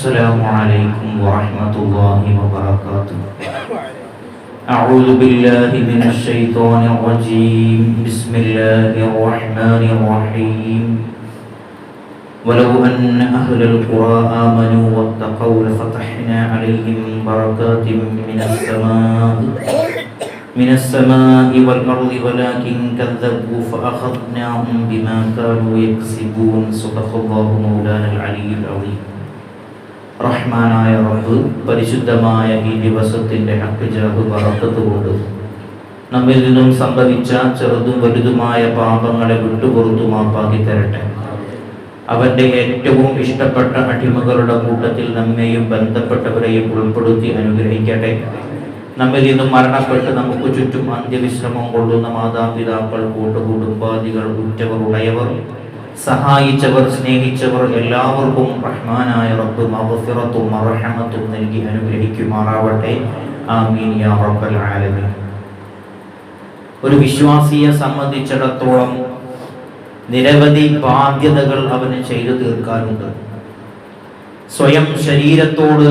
السلام عليكم ورحمة الله وبركاته. أعوذ بالله من الشيطان الرجيم. بسم الله الرحمن الرحيم. ولو أن أهل القرى آمنوا واتقوا لفتحنا عليهم بركات من السماء من السماء والأرض ولكن كذبوا فأخذناهم بما كانوا يكسبون. صدق الله مولانا العلي العظيم. റഹ്മാനായ റബ്ബ് പരിശുദ്ധമായ ഈ ദിവസത്തിന്റെ ഹക്കുജാബ് പറക്കത്തുകൊണ്ട് നമ്മിൽ നിന്നും സംഭവിച്ച ചെറുതും വലുതുമായ പാപങ്ങളെ വിട്ടുപുറത്തു മാപ്പാക്കി തരട്ടെ. അവന്റെ ഏറ്റവും ഇഷ്ടപ്പെട്ട അടിമകളുടെ കൂട്ടത്തിൽ നമ്മെയും ബന്ധപ്പെട്ടവരെയും ഉൾപ്പെടുത്തി അനുഗ്രഹിക്കട്ടെ. നമ്മിൽ നിന്നും മരണപ്പെട്ട് നമുക്ക് ചുറ്റും അന്ത്യവിശ്രമം കൊള്ളുന്ന മാതാപിതാക്കൾ കൂട്ടുകുടുംബാദികൾ ഉറ്റവർ ഉടയവർ സഹായിച്ചവർ സ്നേഹിച്ചവർ എല്ലാവർക്കും റഹ്മാനായ റബ്ബ് മഗ്ഫിറത്തും മറഹമത്തും നൽകി അനുഗ്രഹിക്കുമാറാവട്ടെ. ആമീൻ യാ റബ്ബൽ ആലമീൻ. ഒരു വിശ്വാസിയെ സംബന്ധിച്ചിടത്തോളം നിരവധി ബാധ്യതകൾ അവന് ചെയ്തു തീർക്കാനുണ്ട്. സ്വയം ശരീരത്തോട്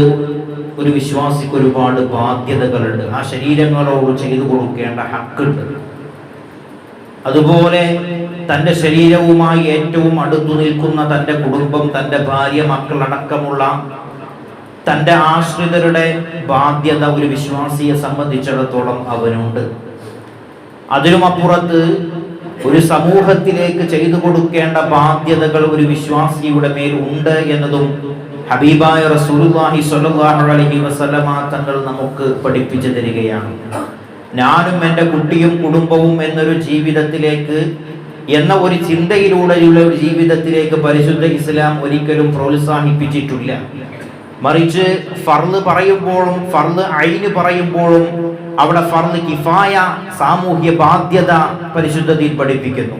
ഒരു വിശ്വാസിക്ക് ഒരുപാട് ബാധ്യതകളുണ്ട്. ആ ശരീരങ്ങളോട് ചെയ്തു കൊടുക്കേണ്ട ഹക്കുണ്ട്. അതുപോലെ തന്റെ ശരീരവുമായി ഏറ്റവും അടുത്തു നിൽക്കുന്ന തന്റെ കുടുംബം തന്റെ ഭാര്യ മക്കളടക്കമുള്ള തന്റെ ആശ്രിതരുടെ ബാധ്യത ഒരു വിശ്വാസിയെ സംബന്ധിച്ചിടത്തോളം അവനുണ്ട്. അതിനുമപ്പുറത്ത് ഒരു സമൂഹത്തിലേക്ക് ചെയ്തു കൊടുക്കേണ്ട ബാധ്യതകൾ ഒരു വിശ്വാസിയുടെ മേൽ ഉണ്ട് എന്നതും ഹബീബായ റസൂലുള്ളാഹി സ്വല്ലല്ലാഹു അലൈഹി വസല്ലമ തങ്ങൾ നമുക്ക് പഠിപ്പിച്ചു തരികയാണ്. ഞാനും എന്റെ കുട്ടിയും കുടുംബവും എന്നൊരു ജീവിതത്തിലേക്ക് എന്ന ഒരു ചിന്തയിലൂടെയുള്ള ഒരു ജീവിതത്തിലേക്ക് പരിശുദ്ധ ഇസ്ലാം ഒരിക്കലും പ്രോത്സാഹിപ്പിച്ചിട്ടില്ല. മറിച്ച് ഫർൾ പറയുമ്പോഴും ഫർൾ അയിന് പറയുമ്പോഴും അവിടെ ഫർൾ കിഫായ സാമൂഹ്യ ബാധ്യത പരിശുദ്ധതയിൽ പഠിപ്പിക്കുന്നു.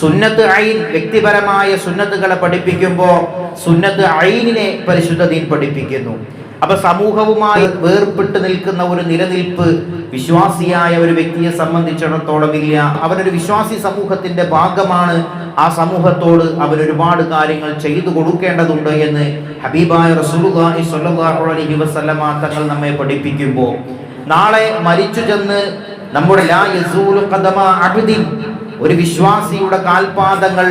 സുന്നത്ത് ഐൻ വ്യക്തിപരമായ സുന്നത്തുകളെ പഠിപ്പിക്കുമ്പോൾ സുന്നത്ത് ഐനിനെ പരിശുദ്ധതയിൽ പഠിപ്പിക്കുന്നു. അപ്പൊ സമൂഹവുമായി വേർപെട്ട് നിൽക്കുന്ന ഒരു നിലനിൽപ്പ് വിശ്വാസിയായ ഒരു വ്യക്തിയെ സംബന്ധിച്ചിടത്തോളം ഇല്ല. അവനൊരു വിശ്വാസി സമൂഹത്തിന്റെ ഭാഗമാണ്. ആ സമൂഹത്തോട് അവൻ ഒരുപാട് കാര്യങ്ങൾ ചെയ്തു കൊടുക്കേണ്ടതുണ്ട് എന്ന് ഹബീബായ റസൂലുള്ളാഹി സ്വല്ലല്ലാഹു അലൈഹി വസല്ലമ തങ്ങൾ നമ്മെ പഠിപ്പിക്കുമ്പോൾ. നാളെ മരിച്ചു ചെന്ന് നമ്മുടെ ലാ യസൂലു ഖദമ അബ്ദിൻ ഒരു വിശ്വാസിയുടെ കാൽപാദങ്ങൾ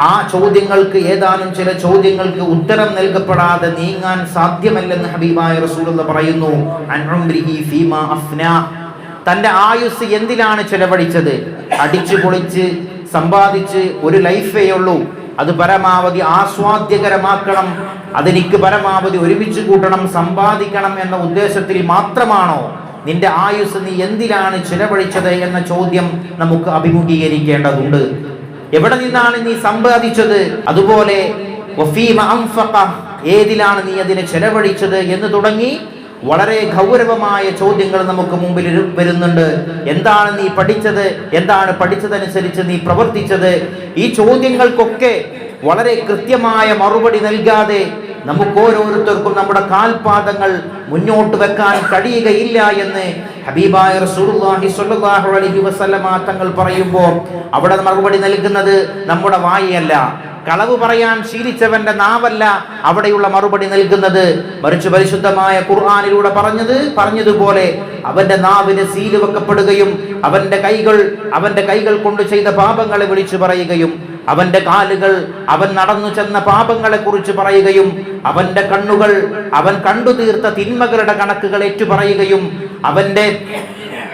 ആ ചോദ്യങ്ങൾക്ക് ഏതാനും ചില ചോദ്യങ്ങൾക്ക് ഉത്തരം നൽകപ്പെടാതെ നീങ്ങാൻ സാധ്യമല്ലെന്ന് ഹബീബായ പറയുന്നു. അൻഉംരിഹി ഫീമാ അഫ്നാ. തന്റെ ആയുസ് എന്തിനാണ് ചെലവഴിച്ചത്? അടിച്ചു പൊളിച്ച് സമ്പാദിച്ച് ഒരു ലൈഫേ ഉള്ളൂ. അത് പരമാവധി ആസ്വാദ്യകരമാക്കണം. അതെനിക്ക് പരമാവധി ഒരുമിച്ച് കൂട്ടണം സമ്പാദിക്കണം എന്ന ഉദ്ദേശത്തിൽ മാത്രമാണോ? നിന്റെ ആയുസ് നീ എന്തിനാണ് ചിലവഴിച്ചത് എന്ന ചോദ്യം നമുക്ക് അഭിമുഖീകരിക്കേണ്ടതുണ്ട്. എവിടെ നിന്നാണ് നീ സമ്പാദിച്ചത്? അതുപോലെ ഏതിലാണ് നീ അതിനെ ചെലവഴിച്ചത് എന്ന് തുടങ്ങി വളരെ ഗൗരവമായ ചോദ്യങ്ങൾ നമുക്ക് മുമ്പിൽ വരുന്നുണ്ട്. എന്താണ് നീ പഠിച്ചത്? എന്താണ് പഠിച്ചതനുസരിച്ച് നീ പ്രവർത്തിച്ചത്? ഈ ചോദ്യങ്ങൾക്കൊക്കെ വളരെ കൃത്യമായ മറുപടി നൽകാതെ നമുക്ക് ഓരോരുത്തർക്കും നമ്മുടെ കാൽപാദങ്ങൾ മുന്നോട്ട് വെക്കാൻ കഴിയുകയില്ല എന്ന് ഹബീബായ റസൂലുള്ളാഹി സ്വല്ലല്ലാഹു അലൈഹി വസല്ലമ തങ്ങൾ പറയുമ്പോൾ അവിടെ മറുപടി നൽകുന്നത് നമ്മുടെ വായയല്ല. കളവ് പറയാൻ ശീലിച്ചവന്റെ നാവല്ല അവിടെയുള്ള മറുപടി നൽകുന്നത്. മറിച്ച് പരിശുദ്ധമായ ഖുർആാനിലൂടെ പറഞ്ഞത് പറഞ്ഞതുപോലെ അവന്റെ നാവിന് സീൽ വെക്കപ്പെടുകയും അവന്റെ കൈകൾ അവന്റെ കൈകൾ കൊണ്ട് ചെയ്ത പാപങ്ങളെ വിളിച്ചു പറയുകയും അവന്റെ കാലുകൾ അവൻ നടന്നു ചെന്ന പാപങ്ങളെ കുറിച്ച് പറയുകയും അവന്റെ കണ്ണുകൾ അവൻ കണ്ടു തീർത്ത തിന്മകളുടെ കണക്കുകൾ ഏറ്റുപറയുകയും അവന്റെ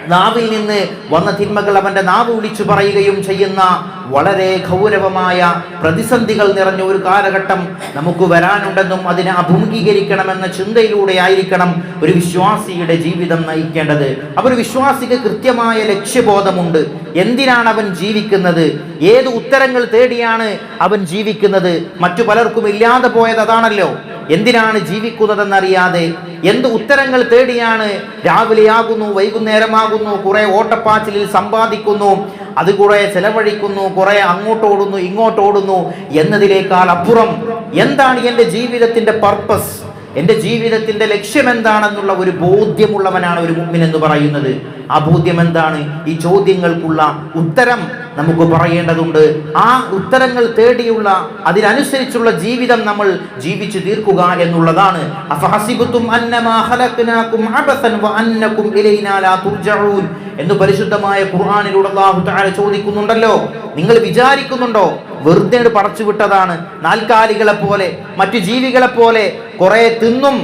നാവിൽ നിന്ന് വന്ന തിന്മകൾ അവന്റെ നാവ് വിളിച്ചു പറയുകയും ചെയ്യുന്ന വളരെ ഗൗരവമായ പ്രതിസന്ധികൾ നിറഞ്ഞ ഒരു കാലഘട്ടം നമുക്ക് വരാനുണ്ടെന്നും അതിനെ അഭിമുഖീകരിക്കണമെന്ന ചിന്തയിലൂടെ ആയിരിക്കണം ഒരു വിശ്വാസിയുടെ ജീവിതം നയിക്കേണ്ടത്. അവർ വിശ്വാസിക്ക് കൃത്യമായ ലക്ഷ്യബോധമുണ്ട്. എന്തിനാണ് അവൻ ജീവിക്കുന്നത്? ഏത് ഉത്തരങ്ങൾ തേടിയാണ് അവൻ ജീവിക്കുന്നത്? മറ്റു പലർക്കും ഇല്ലാതെ പോയത് അതാണല്ലോ. എന്തിനാണ് ജീവിക്കുന്നതെന്നറിയാതെ എന്ത് ഉത്തരങ്ങൾ തേടിയാണ്? രാവിലെയാകുന്നു വൈകുന്നേരമാകുന്നു കുറെ ഓട്ടപ്പാച്ചിലിൽ സമ്പാദിക്കുന്നു അത് കുറെ ചെലവഴിക്കുന്നു കുറെ അങ്ങോട്ടോടുന്നു ഇങ്ങോട്ടോടുന്നു എന്നതിലേക്കാൾ അപ്പുറം എന്താണ് എന്റെ ജീവിതത്തിന്റെ പർപ്പസ് എന്റെ ജീവിതത്തിന്റെ ലക്ഷ്യം എന്താണെന്നുള്ള ഒരു ബോധ്യമുള്ളവനാണ് ഒരു മുമ്മിൻ എന്ന് പറയുന്നത്. ആ ബോധ്യം എന്താണ് ഈ ചോദ്യങ്ങൾക്കുള്ള ഉത്തരം നമുക്ക് പറയേണ്ടതുണ്ട്. ആ ഉത്തരങ്ങൾ തേടിയുള്ള അതിനനുസരിച്ചുള്ള ജീവിതം നമ്മൾ ജീവിച്ചു തീർക്കുക എന്നുള്ളതാണ്. അഫഹസിബത്തും അന്നമാ ഖലഖനാകും അബസൻ വഅന്നകും ഇലൈനാ ലാ തുർജഊൻ. എന്ന് പരിശുദ്ധമായ ഖുർആാനിലൂടെ അള്ളാഹു തആല ചോദിക്കുന്നുണ്ടല്ലോ. നിങ്ങൾ വിചാരിക്കുന്നുണ്ടോ? വെറുതെ പറച്ചുവിട്ടതാണ് നാൽക്കാലികളെ പോലെ മറ്റു ജീവികളെ പോലെ കുറെ തിന്നും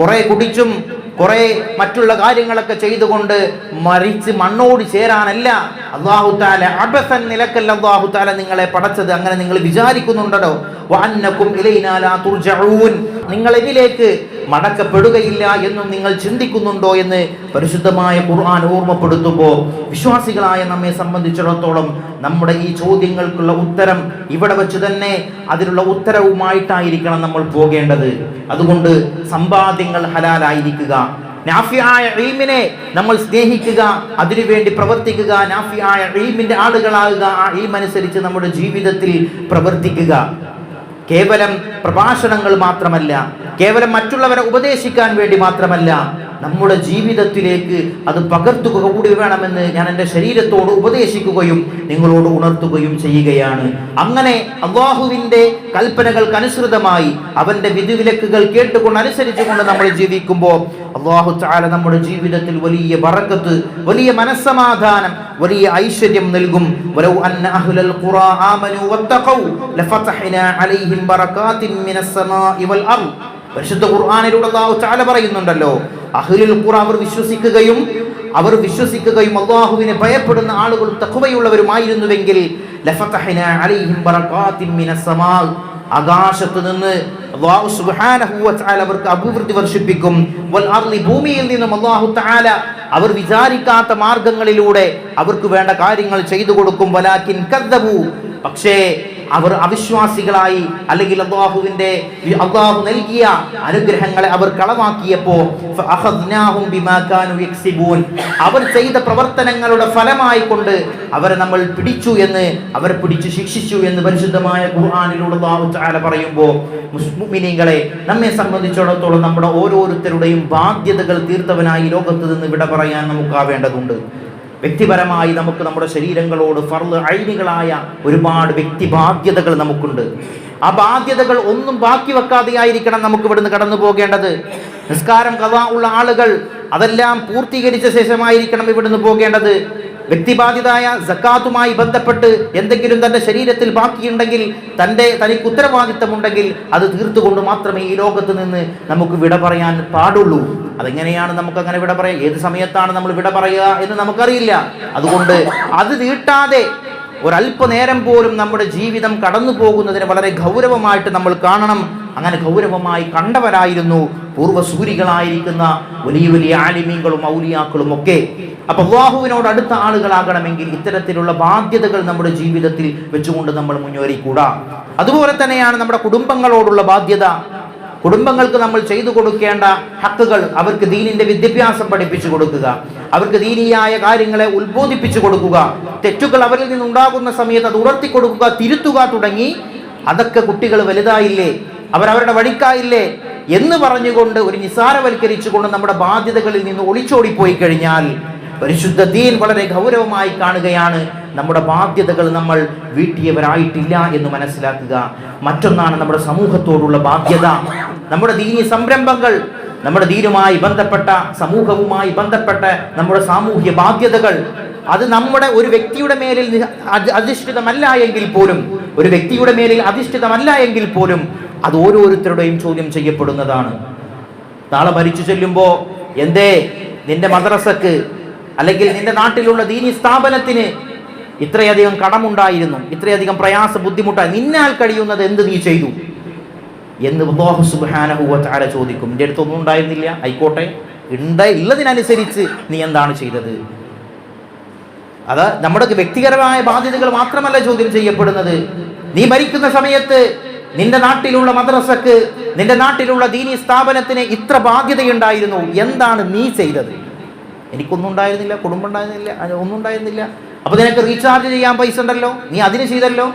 കുറെ കുടിച്ചും കുറെ മറ്റുള്ള കാര്യങ്ങളൊക്കെ ചെയ്തുകൊണ്ട് മരിച്ച് മണ്ണോട് ചേരാനല്ല. അള്ളാഹു താല അബസൻ നിലക്കല്ല അള്ളാഹു താല നിങ്ങളെ പടച്ചത് അങ്ങനെ നിങ്ങൾ വിചാരിക്കുന്നുണ്ടോ വന്നക്കും നിങ്ങൾ ഇതിലേക്ക് മടക്കപ്പെടുകയില്ല എന്നും നിങ്ങൾ ചിന്തിക്കുന്നുണ്ടോ എന്ന് പരിശുദ്ധമായ ഖുർആൻ ഓർമ്മപ്പെടുത്തുമ്പോൾ വിശ്വാസികളായ നമ്മെ സംബന്ധിച്ചിടത്തോളം നമ്മുടെ ഈ ചോദ്യങ്ങൾക്കുള്ള ഉത്തരം ഇവിടെ വെച്ച് തന്നെ അതിനുള്ള ഉത്തരവുമായിട്ടായിരിക്കണം നമ്മൾ പോകേണ്ടത്. അതുകൊണ്ട് സമ്പാദ്യങ്ങൾ ഹലാലായിരിക്കുക. നാഫിയായ റീമിനെ നമ്മൾ സ്നേഹിക്കുക അതിനുവേണ്ടി പ്രവർത്തിക്കുക നാഫിയായ റീമിന്റെ ആളുകളാകുക ആ റീം അനുസരിച്ച് നമ്മുടെ ജീവിതത്തിൽ പ്രവർത്തിക്കുക. കേവലം പ്രഭാഷണങ്ങൾ മാത്രമല്ല കേവലം മറ്റുള്ളവരെ ഉപദേശിക്കാൻ വേണ്ടി മാത്രമല്ല നമ്മുടെ ജീവിതത്തിലേക്ക് അത് പകർത്തുക കൂടി വേണമെന്ന് ഞാൻ എന്റെ ശരീരത്തോട് ഉപദേശിക്കുകയും നിങ്ങളോട് ഉണർത്തുകയും ചെയ്യുകയാണ്. അങ്ങനെ അള്ളാഹുവിന്റെ കൽപ്പനകൾക്ക് അനുസൃതമായി അവന്റെ വിധിവിലക്കുകൾ കേട്ടുകൊണ്ട് അനുസരിച്ചുകൊണ്ട് നമ്മൾ ജീവിക്കുമ്പോൾ അള്ളാഹു ചാല നമ്മുടെ ജീവിതത്തിൽ വലിയ വറക്കത്ത് വലിയ മനസ്സമാധാനം വലിയ ഐശ്വര്യം നൽകും. അർദ്. പരിശുദ്ധ ഖുർആാനിലൂടെ അള്ളാഹു ചാല പറയുന്നുണ്ടല്ലോ അഹ്ലുൽ ഖുറ അവർ വിശ്വസിക്കുകയും അവർ വിശ്വസിക്കുകയും അള്ളാഹുവിനെ ഭയപ്പെടുന്ന ആളുകൾ തക്കുവയുള്ളവരുമായിരുന്നുവെങ്കിൽ ആകാശത്ത് നിന്ന് വ തആല അവർക്ക് അഭിവൃദ്ധി വർഷിപ്പിക്കും. ഭൂമിയിൽ നിന്നും അല്ലാഹു തആല അവർ വിചാരിക്കാത്ത മാർഗങ്ങളിലൂടെ അവർക്ക് വേണ്ട കാര്യങ്ങൾ ചെയ്തു കൊടുക്കും. വലാക്കിൻ കദ്ദബു. പക്ഷേ അവർ അവിശ്വാസികളായി അല്ലെങ്കിൽ അള്ളാഹുവിന്റെ അള്ളാഹു നൽകിയ അനുഗ്രഹങ്ങളെ അവർ കളവാക്കിയപ്പോ. അവർ ചെയ്ത പ്രവർത്തനങ്ങളുടെ ഫലമായി കൊണ്ട് അവരെ നമ്മൾ പിടിച്ചു എന്ന് അവരെ പിടിച്ചു ശിക്ഷിച്ചു എന്ന് പരിശുദ്ധമായ ഖുർആനിലൂടെ തആല പറയുമ്പോൾ മുസ്ലിമീങ്ങളെ നമ്മെ സംബന്ധിച്ചിടത്തോളം നമ്മുടെ ഓരോരുത്തരുടെയും ബാധ്യതകൾ തീർത്തവനായി ലോകത്ത് നിന്ന് വിട പറയാൻ നമുക്കാവേണ്ടതുണ്ട് വ്യക്തിപരമായി നമുക്ക് നമ്മുടെ ശരീരങ്ങളോട് ഫർൾ അഴിനികളായ ഒരുപാട് വ്യക്തി ബാധ്യതകൾ നമുക്കുണ്ട്. ആ ബാധ്യതകൾ ഒന്നും ബാക്കി വെക്കാതെയായിരിക്കണം നമുക്ക് ഇവിടുന്ന് കടന്നു പോകേണ്ടത്. നിസ്കാരം കഥ ഉള്ള ആളുകൾ അതെല്ലാം പൂർത്തീകരിച്ച ശേഷമായിരിക്കണം ഇവിടുന്ന് പോകേണ്ടത്. വ്യക്തിബാധിതായ ജക്കാത്തുമായി ബന്ധപ്പെട്ട് എന്തെങ്കിലും തന്റെ ശരീരത്തിൽ ബാക്കിയുണ്ടെങ്കിൽ തന്റെ തനിക്ക് ഉത്തരവാദിത്തമുണ്ടെങ്കിൽ അത് തീർത്തുകൊണ്ട് മാത്രമേ ഈ ലോകത്ത് നിന്ന് നമുക്ക് വിട പറയാൻ പാടുള്ളൂ. അതെങ്ങനെയാണ് നമുക്ക് അങ്ങനെ വിട പറയാം ഏത് സമയത്താണ് നമ്മൾ വിട പറയുക എന്ന് നമുക്കറിയില്ല. അതുകൊണ്ട് അത് നീട്ടാതെ ഒരല്പനേരം പോലും നമ്മുടെ ജീവിതം കടന്നു പോകുന്നതിന് വളരെ ഗൗരവമായിട്ട് നമ്മൾ കാണണം. അങ്ങനെ ഗൗരവമായി കണ്ടവരായിരുന്നു പൂർവസൂരികളായിരിക്കുന്ന വലിയ വലിയ ആലിമീങ്ങളും ഔലിയാക്കളും ഒക്കെ. അപ്പൊ അള്ളാഹുവിനോട് അടുത്ത ആളുകളാകണമെങ്കിൽ ഇത്തരത്തിലുള്ള ബാധ്യതകൾ നമ്മുടെ ജീവിതത്തിൽ വെച്ചുകൊണ്ട് നമ്മൾ മുന്നേറിക്കൂടാ. അതുപോലെ തന്നെയാണ് നമ്മുടെ കുടുംബങ്ങളോടുള്ള ബാധ്യത. കുടുംബങ്ങൾക്ക് നമ്മൾ ചെയ്തു കൊടുക്കേണ്ട ഹക്കുകൾ അവർക്ക് ദീനിന്റെ വിദ്യാഭ്യാസം പഠിപ്പിച്ചു കൊടുക്കുക. അവർക്ക് ദീനീയായ കാര്യങ്ങളെ ഉത്ബോധിപ്പിച്ചു കൊടുക്കുക. തെറ്റുകൾ അവരിൽ നിന്നുണ്ടാകുന്ന സമയത്ത് അത് ഉണർത്തി കൊടുക്കുക തിരുത്തുക തുടങ്ങി. അതൊക്കെ കുട്ടികൾ വലുതായില്ലേ? അവരവരുടെ വഴിക്കായില്ലേ എന്ന് പറഞ്ഞുകൊണ്ട് ഒരു നിസ്സാരവൽക്കരിച്ചുകൊണ്ട് നമ്മുടെ ബാധ്യതകളിൽ നിന്ന് ഒളിച്ചോടിപ്പോയി കഴിഞ്ഞാൽ പരിശുദ്ധ ദീൻ വളരെ ഗൗരവമായി കാണുകയാണ്. നമ്മുടെ ബാധ്യതകൾ നമ്മൾ വീട്ടിയവരായിട്ടില്ല എന്ന് മനസ്സിലാക്കുക. മറ്റൊന്നാണ് നമ്മുടെ സമൂഹത്തോടുള്ള ബാധ്യത. നമ്മുടെ ദീനി സംരംഭങ്ങൾ നമ്മുടെ ദീനുമായി ബന്ധപ്പെട്ട സമൂഹവുമായി ബന്ധപ്പെട്ട നമ്മുടെ സാമൂഹ്യ ബാധ്യതകൾ. അത് നമ്മുടെ ഒരു വ്യക്തിയുടെ മേലിൽ അധിഷ്ഠിതമല്ല എങ്കിൽ പോലും ഒരു വ്യക്തിയുടെ മേലിൽ അധിഷ്ഠിതമല്ല എങ്കിൽ പോലും അത് ഓരോരുത്തരുടെയും ചോദ്യം ചെയ്യപ്പെടുന്നതാണ്. നാളെ മരിച്ചു ചെല്ലുമ്പോൾ എന്തേ നിന്റെ മദ്രസക്ക് അല്ലെങ്കിൽ നിന്റെ നാട്ടിലുള്ള ദീനി സ്ഥാപനത്തിന് ഇത്രയധികം കടമുണ്ടായിരുന്നു ഇത്രയധികം പ്രയാസ ബുദ്ധിമുട്ടായി നിന്നാൽ കഴിയുന്നത് എന്ത് നീ ചെയ്തു? എന്ന് വ തആല ചോദിക്കും. എന്റെ അടുത്തൊന്നും ഉണ്ടായിരുന്നില്ല. ആയിക്കോട്ടെ. ഉണ്ട്. ഉള്ളതിനനുസരിച്ച് നീ എന്താണ് ചെയ്തത്? അത് നമ്മുടെ വ്യക്തിപരമായ ബാധ്യതകൾ മാത്രമല്ല ചോദ്യം ചെയ്യപ്പെടുന്നത്. നീ ഭരിക്കുന്ന സമയത്ത് നിന്റെ നാട്ടിലുള്ള മദ്രസക്ക് നിന്റെ നാട്ടിലുള്ള ദീനി സ്ഥാപനത്തിന് ഇത്ര ബാധ്യതയുണ്ടായിരുന്നു. എന്താണ് നീ ചെയ്തത്? എനിക്കൊന്നും ഉണ്ടായിരുന്നില്ല കുടുംബം ഉണ്ടായിരുന്നില്ല ഒന്നും ഉണ്ടായിരുന്നില്ല. അപ്പൊ നിനക്ക് റീചാർജ് ചെയ്യാൻ പൈസ ഉണ്ടല്ലോ? നീ അതിന് ചെയ്തല്ലോ?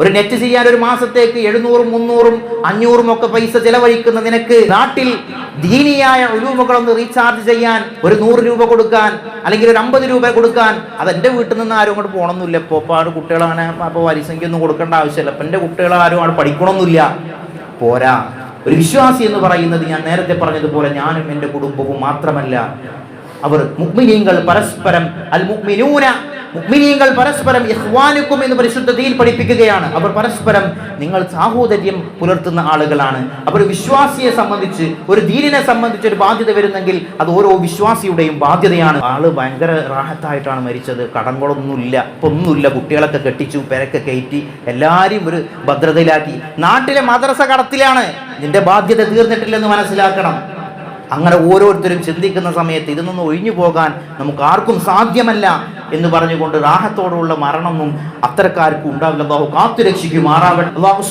ഒരു നെറ്റ് ചെയ്യാൻ ഒരു മാസത്തേക്ക് എഴുന്നൂറും മുന്നൂറും അഞ്ഞൂറും ഒക്കെ പൈസ ചെലവഴിക്കുന്ന നിനക്ക് നാട്ടിൽ ദീനിയായ ഒരൂമകളൊന്ന് റീചാർജ് ചെയ്യാൻ ഒരു നൂറ് രൂപ കൊടുക്കാൻ അല്ലെങ്കിൽ ഒരു അമ്പത് രൂപ കൊടുക്കാൻ അത് എന്റെ വീട്ടിൽ നിന്ന് ആരും അങ്ങോട്ട് പോകണമെന്നില്ല ഇപ്പോൾ പാട് കുട്ടികൾ അങ്ങനെ അപ്പോൾ വരിസംഖ്യ ഒന്നും കൊടുക്കേണ്ട ആവശ്യമില്ല. അപ്പം എന്റെ കുട്ടികൾ ആരും അവിടെ പഠിക്കണമെന്നില്ല പോരാ. ഒരു വിശ്വാസി എന്ന് പറയുന്നത് ഞാൻ നേരത്തെ പറഞ്ഞതുപോലെ ഞാനും എന്റെ കുടുംബവും മാത്രമല്ല. അവർ മുഗ്മിനീങ്ങൾ പരസ്പരം അൽ മുഗ്മിനൂന മുഗ്മിനീങ്ങൾ പരസ്പരം ഇഖ്വാനുക്കും എന്ന് പരിശുദ്ധ ദീൻ പഠിപ്പിക്കുകയാണ്. അവർ പരസ്പരം നിങ്ങൾ സാഹോദര്യം പുലർത്തുന്ന ആളുകളാണ്. അവർ വിശ്വാസിയെ സംബന്ധിച്ച് ഒരു ദീനിനെ സംബന്ധിച്ച് ഒരു ബാധ്യത വരുന്നെങ്കിൽ അത് ഓരോ വിശ്വാസിയുടെയും ബാധ്യതയാണ്. ആൾ ഭയങ്കര റാഹത്തായിട്ടാണ് മരിച്ചത്. കടങ്ങളൊന്നുമില്ല. ഇപ്പൊ ഒന്നുമില്ല കുട്ടികളൊക്കെ കെട്ടിച്ചു പെരക്കെ കയറ്റി എല്ലാവരും ഒരു ഭദ്രതയിലാക്കി. നാട്ടിലെ മദ്രസ കടത്തിലാണ്. നിന്റെ ബാധ്യത തീർന്നിട്ടില്ലെന്ന് മനസ്സിലാക്കണം. അങ്ങനെ ഓരോരുത്തരും ചിന്തിക്കുന്ന സമയത്ത് ഇതിൽ നിന്ന് ഒഴിഞ്ഞു പോകാൻ നമുക്ക് ആർക്കും സാധ്യമല്ല എന്ന് പറഞ്ഞുകൊണ്ട് റാഹത്തോടുള്ള മരണമൊന്നും അത്തരക്കാർക്കും ഉണ്ടാവില്ല. അള്ളാഹു കാത്തു രക്ഷിക്കുമാറാവട്ടെ അള്ളാഹു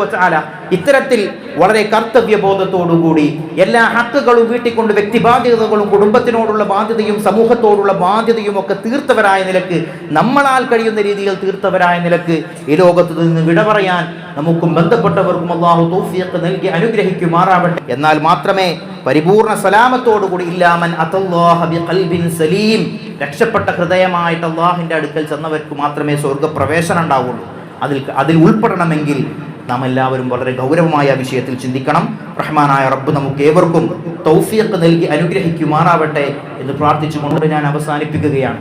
വതആല തആല ഇത്തരത്തിൽ വളരെ കർത്തവ്യബോധത്തോടുകൂടി എല്ലാ ഹക്കുകളും വീട്ടിക്കൊണ്ട് വ്യക്തി ബാധ്യതകളും കുടുംബത്തിനോടുള്ള ബാധ്യതയും സമൂഹത്തോടുള്ള ബാധ്യതയും ഒക്കെ തീർത്തവരായ നിലയ്ക്ക് നമ്മളാൽ കഴിയുന്ന രീതിയിൽ തീർത്തവരായ നിലയ്ക്ക് ഈ ലോകത്ത് നിന്ന് വിട പറയാൻ നമുക്കും ബന്ധപ്പെട്ടവർക്കും അള്ളാഹു തൗഫീഖ് നൽകി അനുഗ്രഹിക്കുമാറാവട്ടെ. എന്നാൽ മാത്രമേ പരിപൂർണ സലാമത്തോടുകൂടി ഇല്ലാമൻ ബിഖൽബിൻ സലീം. രക്ഷപ്പെട്ട ഹൃദയമായിട്ട് അള്ളാഹിന്റെ അടുക്കൽ ചെന്നവർക്ക് മാത്രമേ സ്വർഗപ്രവേശനം ഉണ്ടാവുള്ളൂ. അതിൽ അതിൽ ഉൾപ്പെടണമെങ്കിൽ നാം എല്ലാവരും വളരെ ഗൗരവമായ വിഷയത്തിൽ ചിന്തിക്കണം. റഹ്മാനായ റബ്ബ് നമുക്ക് ഏവർക്കും തൗഫീഖ് നൽകി അനുഗ്രഹിക്കുമാറാവട്ടെ എന്ന് പ്രാർത്ഥിച്ചുകൊണ്ട് ഞാൻ അവസാനിപ്പിക്കുകയാണ്.